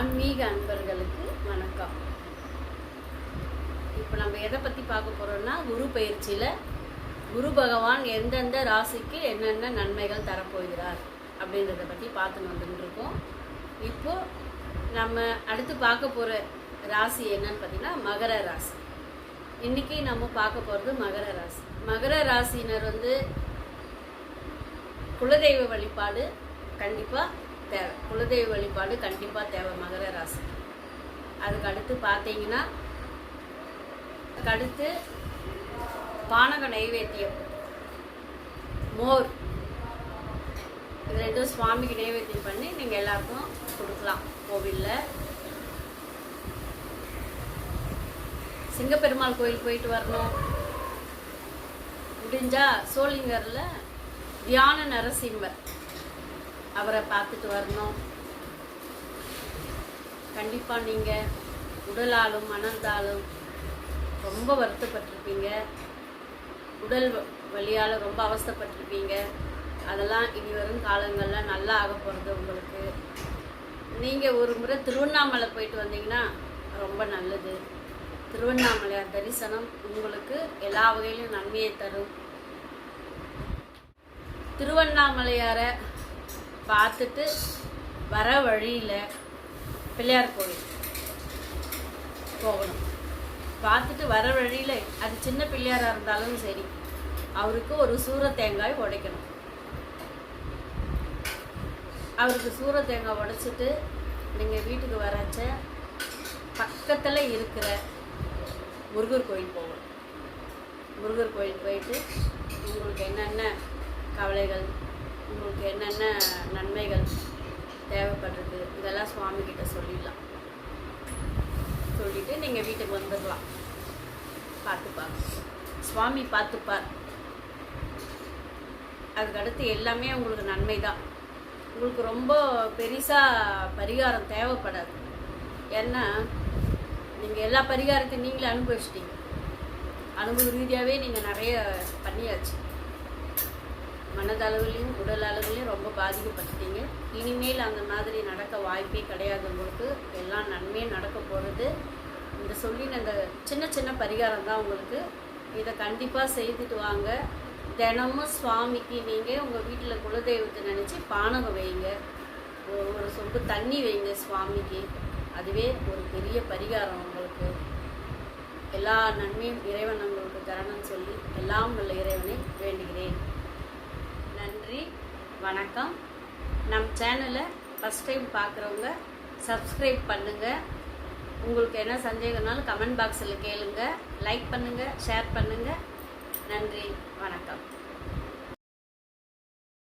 ஆன்மீக அன்பர்களுக்கு வணக்கம். இப்போ நம்ம எதை பற்றி பார்க்க போகிறோம்னா குரு பயிற்சியில் குரு பகவான் எந்தெந்த ராசிக்கு என்னென்ன நன்மைகள் தரப்போகிறார் அப்படின்றத பற்றி பார்த்துன்னு வந்துட்டுருக்கோம் இப்போது நம்ம அடுத்து பார்க்க போகிற ராசி என்னன்னு பார்த்தீங்கன்னா மகர ராசி. இன்னைக்கு நம்ம பார்க்க போகிறது மகர ராசி. மகர ராசியினர் வந்து குலதெய்வ வழிபாடு கண்டிப்பாக குலதெய்வ வழிபாடு கண்டிப்பாக தேவை மகர ராசி. அதுக்கு அடுத்து பார்த்தீங்கன்னா அடுத்து பானக நைவேத்தியம் மோர். இது ரெண்டும் சுவாமிக்கு நைவேத்தியம் பண்ணி நீங்கள் எல்லாருக்கும் கொடுக்கலாம் கோவிலில். சிங்கப்பெருமாள் கோயில் போயிட்டு வரணும். முடிஞ்சா சோழிங்கரில் தியான நரசிம்மர். அவரை பார்த்துட்டு வரணும். கண்டிப்பாக நீங்கள் உடலாலும் மனதாலும் ரொம்ப வருத்தப்பட்டிருப்பீங்க. உடல் வ- ரொம்ப அவஸ்தைப்பட்டிருப்பீங்க. அதெல்லாம் இனி வரும் காலங்களில் நல்லா ஆக போகிறது உங்களுக்கு. நீங்கள் ஒரு முறை திருவண்ணாமலை போயிட்டு வந்தீங்கன்னா ரொம்ப நல்லது. திருவண்ணாமலையார் தரிசனம் உங்களுக்கு எல்லா வகையிலும் நன்மையை தரும். திருவண்ணாமலையாரை பார்த்துட்டு வர வழியில் பிள்ளையார் கோயில் போகணும். பார்த்துட்டு வர வழியில் அது சின்ன பிள்ளையாராக இருந்தாலும் சரி அவருக்கு ஒரு சூர தேங்காய் உடைக்கணும். அவருக்கு சூர தேங்காய் உடைச்சிட்டு நீங்கள் வீட்டுக்கு வரச்ச பக்கத்தில் இருக்கிற முருகர் கோயில் போகணும். முருகர் கோயில் போயிட்டு உங்களுக்கு என்னென்ன கவலைகள் உங்களுக்கு என்னென்ன நன்மைகள் தேவைப்படுறது இதெல்லாம் சுவாமி கிட்ட சொல்லிடலாம். சொல்லிட்டு நீங்கள் வீட்டுக்கு வந்துடலாம். பார்த்துப்பார். சுவாமி பார்த்துப்பார். அதுக்கடுத்து எல்லாமே உங்களுக்கு நன்மை தான் உங்களுக்கு ரொம்ப பெருசாக பரிகாரம் தேவைப்படாது. ஏன்னா நீங்கள் எல்லா பரிகாரத்தையும் நீங்களே அனுபவிச்சிட்டீங்க. அனுபவ ரீதியாகவே நீங்கள் நிறைய பண்ணியாச்சு. மனதளவுலையும் உடல் அளவுலையும் ரொம்ப பாதிக்கப்பட்டுட்டீங்க. இனிமேல் அந்த மாதிரி நடக்க வாய்ப்பே கிடையாது உங்களுக்கு. எல்லாம் நன்மையும் நடக்க போகிறது இந்த சொல்லின இந்த சின்ன சின்ன பரிகாரம் தான் உங்களுக்கு. இதை கண்டிப்பாக செய்துட்டு வாங்க. தினமும் சுவாமிக்கு நீங்கள் உங்கள் வீட்டில் குலதெய்வத்தை நினச்சி பானகம் வைங்க. ஒரு சொம்பு தண்ணி வைங்க சுவாமிக்கு. அதுவே ஒரு பெரிய பரிகாரம் உங்களுக்கு. எல்லா நன்மையும் இறைவன் உங்களுக்கு தரணும்னு சொல்லி எல்லாம் உள்ள இறைவனை வேண்டுகிறேன் நன்றி வணக்கம். நம் சேனலை ஃபஸ்ட் டைம் பார்க்குறவங்க சப்ஸ்கிரைப் பண்ணுங்கள் உங்களுக்கு என்ன சந்தேகம்னாலும் கமெண்ட் பாக்ஸில் கேளுங்கள் லைக் பண்ணுங்கள் ஷேர் பண்ணுங்கள் நன்றி வணக்கம்.